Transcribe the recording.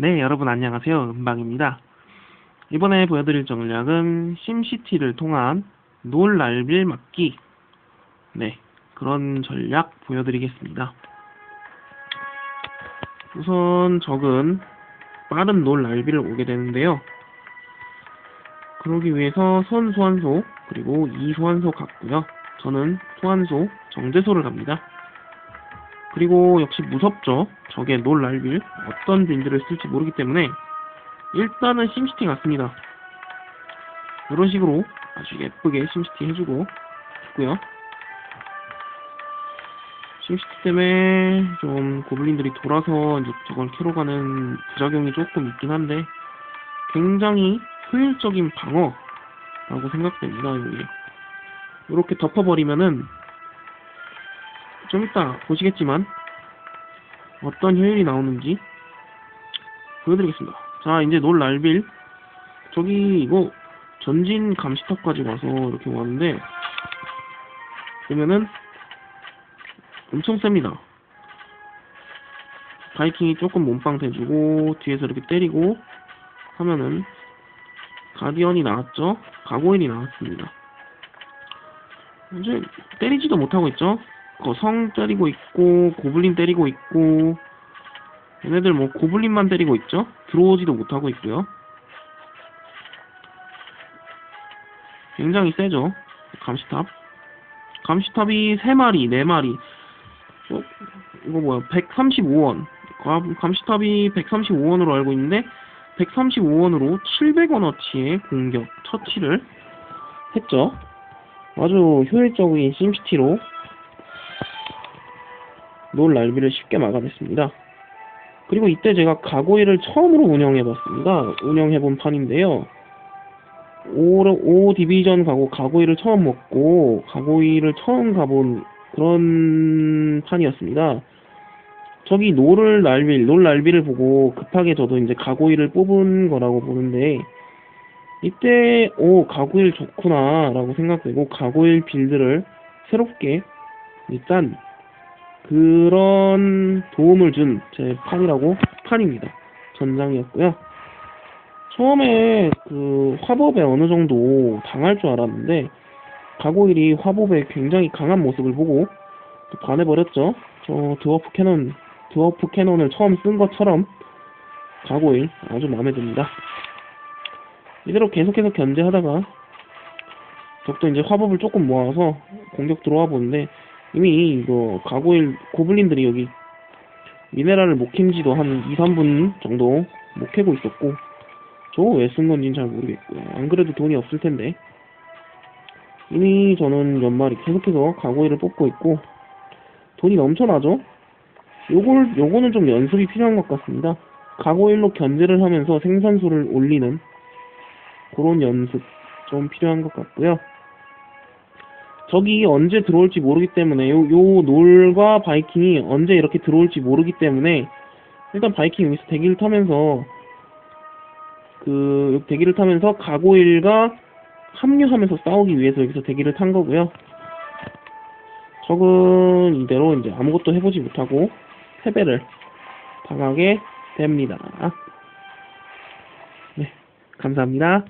네, 여러분 안녕하세요. 은방입니다. 이번에 보여드릴 전략은 심시티를 통한 놀날빌 막기. 네, 그런 전략 보여드리겠습니다. 우선 적은 빠른 놀날빌을 오게 되는데요. 그러기 위해서 선 소환소 그리고 이 소환소 갔고요. 저는 소환소 정제소를 갑니다. 그리고 역시 무섭죠. 적의 놀랄빌 어떤 빌드를 쓸지 모르기 때문에 일단은 심시티 갔습니다. 이런 식으로 아주 예쁘게 심시티 해주고 있고요. 심시티 때문에 좀 고블린들이 돌아서 이제 저걸 캐러 가는 부작용이 조금 있긴 한데 굉장히 효율적인 방어라고 생각됩니다. 여기 이렇게 덮어버리면은 좀 이따 보시겠지만 어떤 효율이 나오는지 보여드리겠습니다. 자 이제 놀 날빌 저기 이거 전진 감시탑까지 와서 이렇게 왔는데 보면은 엄청 셉니다. 바이킹이 조금 몸빵 대주고 뒤에서 이렇게 때리고 하면은 가디언이 나왔죠? 가고인이 나왔습니다. 이제 때리지도 못하고 있죠? 그성 때리고 있고 고블린 때리고 있고 얘네들 뭐 고블린만 때리고 있죠? 들어오지도 못하고 있고요. 굉장히 세죠? 감시탑. 감시탑이 3마리, 4마리. 어, 이거 뭐야? 135원. 감시탑이 135원으로 알고 있는데 135원으로 700원어치의 공격 처치를 했죠. 아주 효율적인 심시티로 놀 날비를 쉽게 막아냈습니다. 그리고 이때 제가 가고이를 처음으로 운영해봤습니다. 운영해본 판인데요. 5, 5 디비전 가고 가고이를 처음 먹고 가고이를 처음 가본 그런 판이었습니다. 저기 노를 날빌, 놀 날비를 보고 급하게 저도 이제 가고이를 뽑은 거라고 보는데 이때 오 가고일 좋구나 라고 생각되고 가고일 빌드를 새롭게 일단 그런 도움을 준 제 판이라고 판입니다. 전장이었고요. 처음에 그 화법에 어느 정도 당할 줄 알았는데 가고일이 화법에 굉장히 강한 모습을 보고 또 반해버렸죠. 저 드워프 캐논 드워프 캐논을 처음 쓴 것처럼 가고일 아주 마음에 듭니다. 이대로 계속해서 견제하다가 적도 이제 화법을 조금 모아서 공격 들어와 보는데 이미 이거 가고일 고블린들이 여기 미네랄을 못 캔지도 한 2, 3분 정도 못 캐고 있었고 저거 왜 쓴 건지는 잘 모르겠고요. 안 그래도 돈이 없을 텐데 이미 저는 연말이 계속해서 가고일을 뽑고 있고 돈이 넘쳐나죠? 요걸, 요거는 좀 연습이 필요한 것 같습니다. 가고일로 견제를 하면서 생산수를 올리는 그런 연습 좀 필요한 것 같고요. 적이 언제 들어올지 모르기 때문에 요, 요 놀과 바이킹이 언제 이렇게 들어올지 모르기 때문에 일단 바이킹 여기서 대기를 타면서 그 대기를 타면서 가고일과 합류하면서 싸우기 위해서 여기서 대기를 탄 거고요. 적은 이대로 이제 아무것도 해보지 못하고 패배를 당하게 됩니다. 네, 감사합니다.